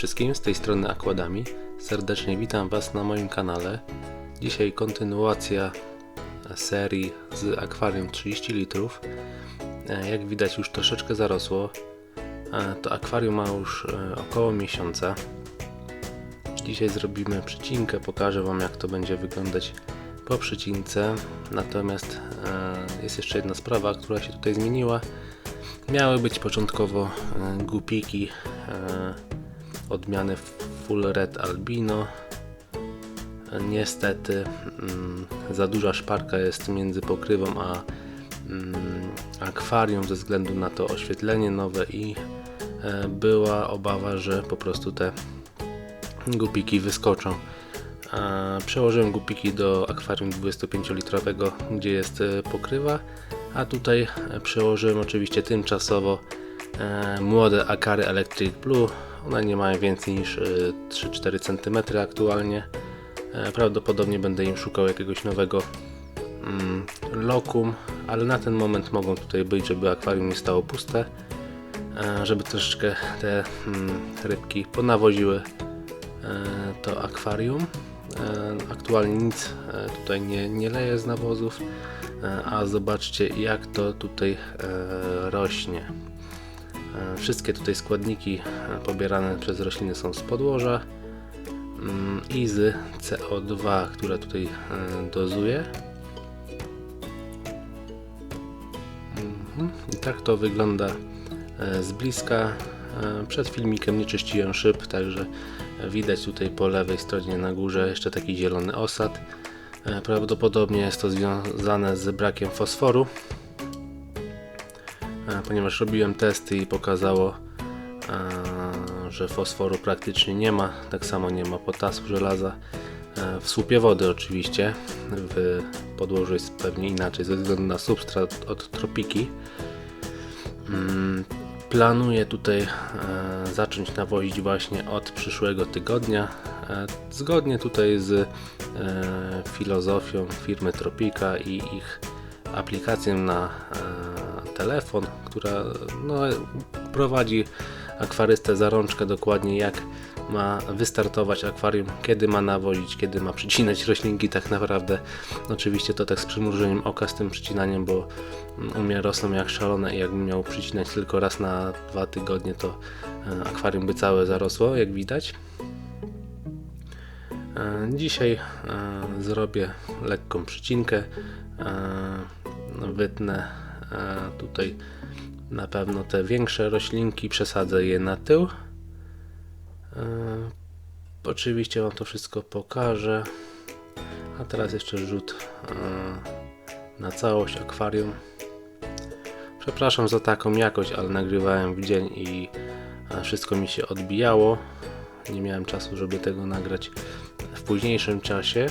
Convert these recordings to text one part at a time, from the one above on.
wszystkim, z tej strony Akładami. Serdecznie witam Was na moim kanale. Dzisiaj kontynuacja serii z akwarium 30 litrów. E, Jak widać już troszeczkę zarosło. E, To akwarium ma już e, około miesiąca. Dzisiaj zrobimy przycinkę, pokażę Wam jak to będzie wyglądać po przycince. Natomiast jest jeszcze jedna sprawa, która się tutaj zmieniła. Miały być początkowo gupiki e, odmiany Full Red Albino. Niestety mm, za duża szparka jest między pokrywą a mm, akwarium ze względu na to oświetlenie nowe i e, była obawa, że po prostu te gupiki wyskoczą. Przełożyłem gupiki do akwarium 25-litrowego, gdzie jest e, pokrywa, a tutaj e, przełożyłem oczywiście tymczasowo młode Akary Electric Blue. One nie mają więcej niż e, 3-4 cm aktualnie. E, Prawdopodobnie będę im szukał jakiegoś nowego mm, lokum, ale na ten moment mogą tutaj być, żeby akwarium nie stało puste, e, żeby troszeczkę te mm, rybki ponawoziły e, to akwarium. E, Aktualnie nic e, tutaj nie, nie leje z nawozów, e, a zobaczcie jak to tutaj e, rośnie. E, Wszystkie tutaj składniki e, pobierane przez rośliny są z podłoża mm, i z CO2, które tutaj e, dozuje. Mhm. I tak to wygląda z bliska. Przed filmikiem nie czyściłem szyb, także widać tutaj po lewej stronie na górze jeszcze taki zielony osad. Prawdopodobnie jest to związane z brakiem fosforu, ponieważ robiłem testy i pokazało, e, że fosforu praktycznie nie ma. Tak samo nie ma potasu, żelaza. E, W słupie wody oczywiście, w podłożu jest pewnie inaczej ze względu na substrat od tropiki. Mm, Planuję tutaj e, zacząć nawozić właśnie od przyszłego tygodnia. E, zgodnie tutaj z e, filozofią firmy Tropika i ich aplikacją na e, telefon, która no, prowadzi akwarystę za rączkę dokładnie jak ma wystartować akwarium, kiedy ma nawozić, kiedy ma przycinać roślinki tak naprawdę. Oczywiście to tak z przymrużeniem oka z tym przycinaniem, bo u mnie rosną jak szalone i jakbym miał przycinać tylko raz na dwa tygodnie, to e, akwarium by całe zarosło, jak widać. E, Dzisiaj e, zrobię lekką przycinkę. Wytnę e, tutaj na pewno te większe roślinki, przesadzę je na tył. E, Oczywiście Wam to wszystko pokażę. A teraz jeszcze rzut e, na całość akwarium. Przepraszam za taką jakość, ale nagrywałem w dzień i e, wszystko mi się odbijało. Nie miałem czasu, żeby tego nagrać w późniejszym czasie.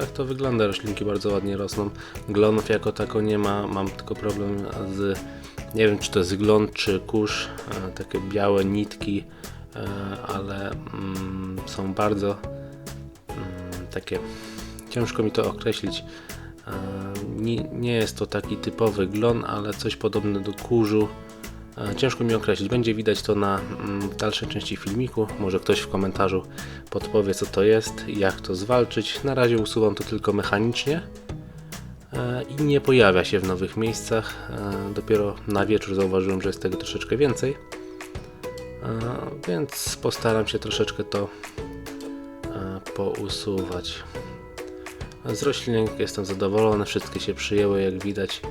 Tak to wygląda, roślinki bardzo ładnie rosną. Glonów jako tako nie ma, mam tylko problem z, nie wiem czy to jest glon czy kurz, e, takie białe nitki, e, ale mm, są bardzo mm, takie, ciężko mi to określić. E, Nie, nie jest to taki typowy glon, ale coś podobne do kurzu. E, Ciężko mi określić. Będzie widać to na mm, dalszej części filmiku. Może ktoś w komentarzu podpowie, co to jest jak to zwalczyć. Na razie usuwam to tylko mechanicznie e, i nie pojawia się w nowych miejscach. E, Dopiero na wieczór zauważyłem, że jest tego troszeczkę więcej. Więc postaram się troszeczkę to pousuwać. Z roślinek jestem zadowolony, wszystkie się przyjęły jak widać.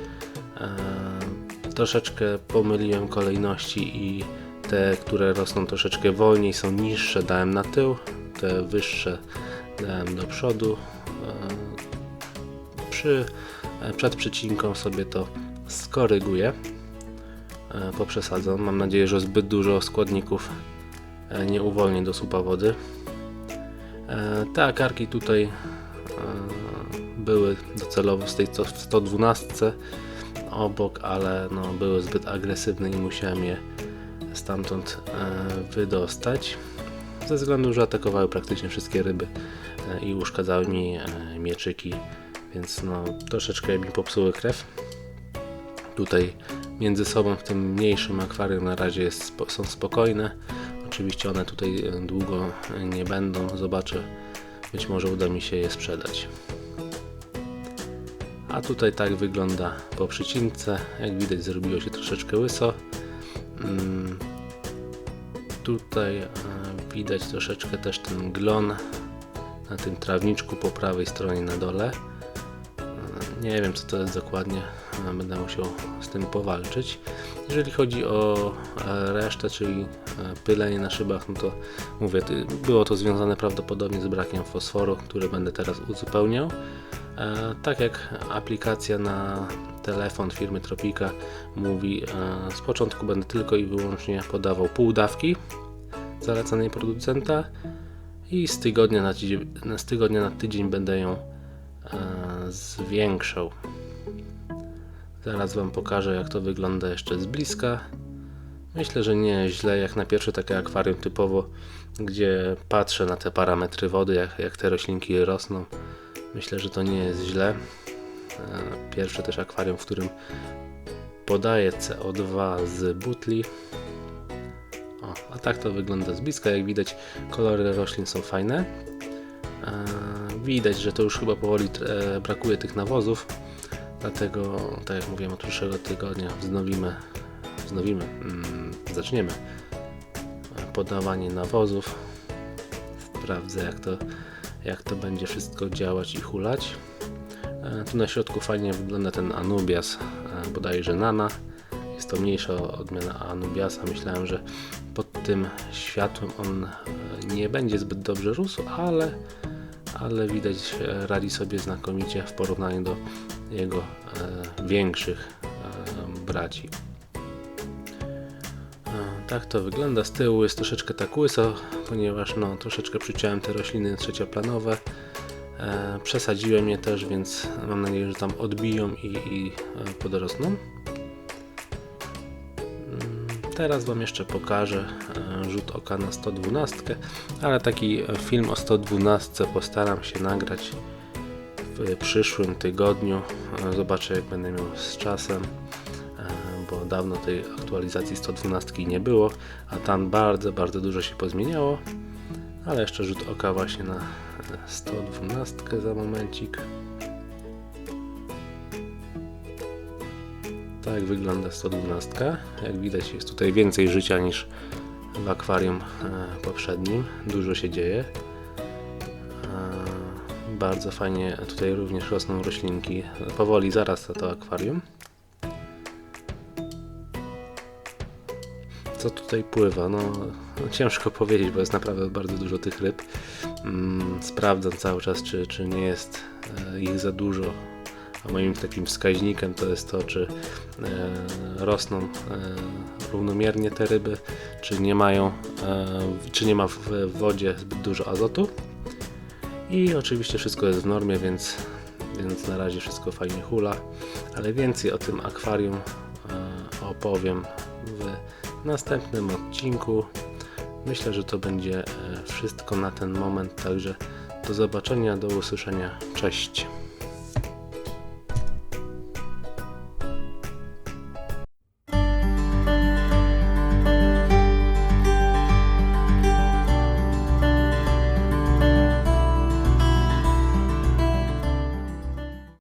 Troszeczkę pomyliłem kolejności i te, które rosną troszeczkę wolniej są niższe dałem na tył, te wyższe dałem do przodu. E, Przy, e, przed przycinką sobie to skoryguję, e, poprzesadzam. Mam nadzieję, że zbyt dużo składników nie uwolni do słupa wody. Te akarki tutaj były docelowo z tej 112 obok, ale no, były zbyt agresywne i musiałem je stamtąd e, wydostać. Ze względu, że atakowały praktycznie wszystkie ryby e, i uszkadzały mi e, mieczyki, więc no, troszeczkę mi popsuły krew. Tutaj między sobą w tym mniejszym akwarium na razie jest, są spokojne. Oczywiście one tutaj długo nie będą. Zobaczę, być może uda mi się je sprzedać. A tutaj tak wygląda po przycince. Jak widać zrobiło się troszeczkę łyso. Mm, Tutaj e, widać troszeczkę też ten glon na tym trawniczku po prawej stronie na dole. E, Nie wiem co to jest dokładnie, e, będę musiał z tym powalczyć. Jeżeli chodzi o resztę, czyli pylenie na szybach, no to mówię, było to związane prawdopodobnie z brakiem fosforu, który będę teraz uzupełniał. E, Tak jak aplikacja na telefon firmy Tropika mówi, e, z początku będę tylko i wyłącznie podawał pół dawki zalecanej producenta i z tygodnia na tydzień, z tygodnia na tydzień będę ją e, zwiększał. Zaraz Wam pokażę jak to wygląda jeszcze z bliska. Myślę, że nie źle jak na pierwsze takie akwarium typowo, gdzie patrzę na te parametry wody, jak, jak te roślinki rosną. Myślę, że to nie jest źle. E, Pierwsze też akwarium, w którym podaję CO2 z butli. O, a tak to wygląda z bliska. Jak widać, kolory roślin są fajne. E, Widać, że to już chyba powoli e, brakuje tych nawozów. Dlatego, tak jak mówiłem, od przyszłego tygodnia wznowimy, wznowimy, mm, zaczniemy podawanie nawozów. Sprawdzę, jak to, jak to będzie wszystko działać i hulać. E, Tu na środku fajnie wygląda ten Anubias, e, bodajże Nana. Jest to mniejsza odmiana Anubiasa. Myślałem, że pod tym światłem on e, nie będzie zbyt dobrze rósł, ale, ale widać radzi sobie znakomicie w porównaniu do jego większych braci. Tak to wygląda. Z tyłu jest troszeczkę tak łyso, ponieważ no, troszeczkę przyciąłem te rośliny trzecioplanowe. E, przesadziłem je też, więc mam nadzieję, że tam odbiją i, i e, podrosną. Mm, Teraz Wam jeszcze pokażę e, rzut oka na 112, ale taki film o 112 postaram się nagrać w przyszłym tygodniu. E, Zobaczę jak będę miał z czasem, dawno tej aktualizacji 112 nie było, a tam bardzo, bardzo dużo się pozmieniało. Ale jeszcze rzut oka właśnie na e, 112 za momencik. Tak wygląda 112. Jak widać jest tutaj więcej życia niż w akwarium e, poprzednim. Dużo się dzieje. E, Bardzo fajnie tutaj również rosną roślinki. Powoli zarasta to akwarium. Co tutaj pływa? No, no ciężko powiedzieć, bo jest naprawdę bardzo dużo tych ryb. Mm, sprawdzam cały czas, czy, czy nie jest e, ich za dużo. A moim takim wskaźnikiem to jest to, czy e, rosną e, równomiernie te ryby, czy nie mają, czy nie ma w, wodzie zbyt dużo azotu. I oczywiście wszystko jest w normie, więc, więc na razie wszystko fajnie hula, ale więcej o tym akwarium opowiem w następnym odcinku. Myślę, że to będzie e, wszystko na ten moment, także do zobaczenia, do usłyszenia. Cześć.